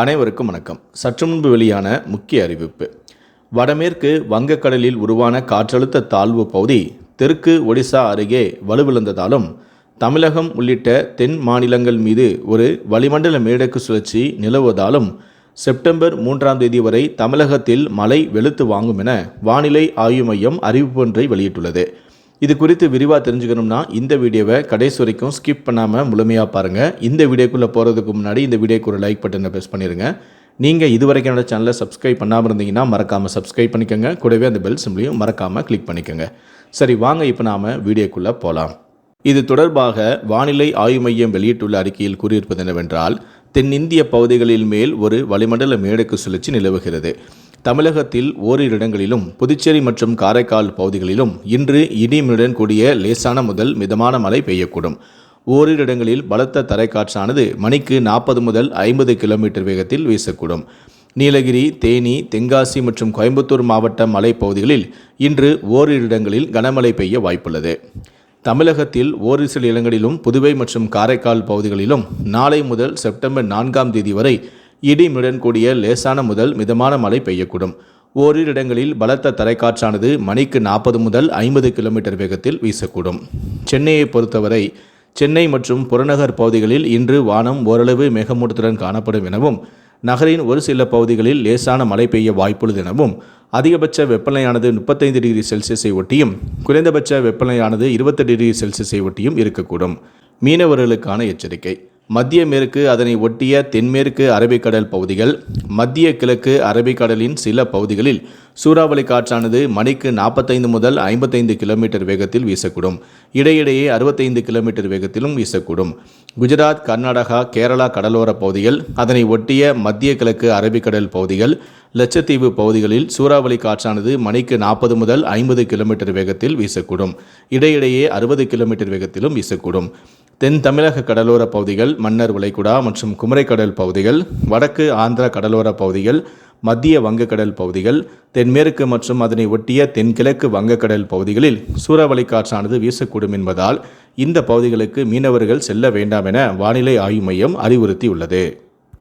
அனைவருக்கும் வணக்கம். சற்று முன்பு வெளியான முக்கிய அறிவிப்பு. வடமேற்கு வங்கக்கடலில் உருவான காற்றழுத்த தாழ்வு பகுதி தெற்கு ஒடிசா அருகே வலுவிழந்ததாலும் தமிழகம் உள்ளிட்ட தென் மாநிலங்கள் மீது ஒரு வளிமண்டல மேடக்கு சுழற்சி நிலவுவதாலும் செப்டம்பர் மூன்றாம் தேதி வரை தமிழகத்தில் மழை வெளுத்து வாங்கும் என வானிலை ஆய்வு மையம் அறிவிப்பு ஒன்றை வெளியிட்டுள்ளது. இது குறித்து விரிவாக தெரிஞ்சுக்கணும்னா இந்த வீடியோவை கடைசி வரைக்கும் ஸ்கிப் பண்ணாமல் முழுமையாக பாருங்கள் இந்த வீடியோக்குள்ளே போகிறதுக்கு முன்னாடி இந்த வீடியோக்கு ஒரு லைக் பட்டனை ப்ரெஸ் பண்ணிடுங்க நீங்கள் இதுவரைக்கும் என்னோட சேனலை சப்ஸ்கிரைப் பண்ணாமல் இருந்தீங்கன்னா மறக்காமல் சப்ஸ்கிரைப் பண்ணிக்கோங்க. கூடவே அந்த பெல் சிம்லையும் மறக்காமல் கிளிக் பண்ணிக்கோங்க. சரி வாங்க இப்போ நாம் வீடியோக்குள்ளே போகலாம் இது தொடர்பாக வானிலை ஆய்வு மையம் வெளியிட்டுள்ள அறிக்கையில் கூறியிருப்பது என்னவென்றால் தென்னிந்திய பகுதிகளில் மேல் ஒரு வளிமண்டல மேடுக்கு சுழற்சி நிலவுகிறது. தமிழகத்தில் ஓரிரு இடங்களிலும் புதுச்சேரி மற்றும் காரைக்கால் பகுதிகளிலும் இன்று இடிமியுடன் கூடிய லேசான முதல் மிதமான மழை பெய்யக்கூடும். ஓரிரு இடங்களில் பலத்த தரைக்காற்றானது மணிக்கு நாற்பது முதல் ஐம்பது கிலோமீட்டர் வேகத்தில் வீசக்கூடும். நீலகிரி தேனி தென்காசி மற்றும் கோயம்புத்தூர் மாவட்ட மலைப்பகுதிகளில் இன்று ஓரிரு இடங்களில் கனமழை பெய்ய வாய்ப்புள்ளது. தமிழகத்தில் ஓரிரு சில இடங்களிலும் புதுவை மற்றும் காரைக்கால் பகுதிகளிலும் நாளை முதல் செப்டம்பர் நான்காம் தேதி வரை இடிமுடன் கூடிய லேசான முதல் மிதமான மழை பெய்யக்கூடும். ஓரிரு இடங்களில் பலத்த தரைக்காற்றானது மணிக்கு நாற்பது முதல் ஐம்பது கிலோமீட்டர் வேகத்தில் வீசக்கூடும். சென்னையை பொறுத்தவரை சென்னை மற்றும் புறநகர் பகுதிகளில் இன்று வானம் ஓரளவு மேகமூட்டத்துடன் காணப்படும் எனவும் நகரின் ஒரு சில பகுதிகளில் லேசான மழை பெய்ய வாய்ப்புள்ளது எனவும் அதிகபட்ச வெப்பநிலையானது முப்பத்தைந்து டிகிரி செல்சியஸை ஒட்டியும் குறைந்தபட்ச வெப்பநிலையானது இருபத்தி டிகிரி செல்சியஸை ஒட்டியும் இருக்கக்கூடும். மீனவர்களுக்கான எச்சரிக்கை. மத்திய மேற்கு அதனை ஒட்டிய தென்மேற்கு அரபிக்கடல் பகுதிகள் மத்திய கிழக்கு அரபிக்கடலின் சில பகுதிகளில் சூறாவளி காற்றானது மணிக்கு நாற்பத்தைந்து முதல் ஐம்பத்தைந்து கிலோமீட்டர் வேகத்தில் வீசக்கூடும். இடையிடையே அறுபத்தைந்து கிலோமீட்டர் வேகத்திலும் வீசக்கூடும். குஜராத் கர்நாடகா கேரளா கடலோர பகுதிகள் அதனை ஒட்டிய மத்திய கிழக்கு அரபிக்கடல் பகுதிகள் லட்சத்தீவு பகுதிகளில் சூறாவளி காற்றானது மணிக்கு நாற்பது முதல் ஐம்பது கிலோமீட்டர் வேகத்தில் வீசக்கூடும். இடையிடையே அறுபது கிலோமீட்டர் வேகத்திலும் வீசக்கூடும். தென் தமிழக கடலோர பகுதிகள் மன்னர் வளைகுடா மற்றும் குமரைக்கடல் பகுதிகள் வடக்கு ஆந்திரா கடலோர பகுதிகள் மத்திய வங்கக்கடல் பகுதிகள் தென்மேற்கு மற்றும் அதனை ஒட்டிய தென்கிழக்கு வங்கக்கடல் பகுதிகளில் சூறாவளி காற்றானது வீசக்கூடும் என்பதால் இந்த பகுதிகளுக்கு மீனவர்கள் செல்ல வேண்டாம் என வானிலை ஆய்வு மையம் அறிவுறுத்தியுள்ளது.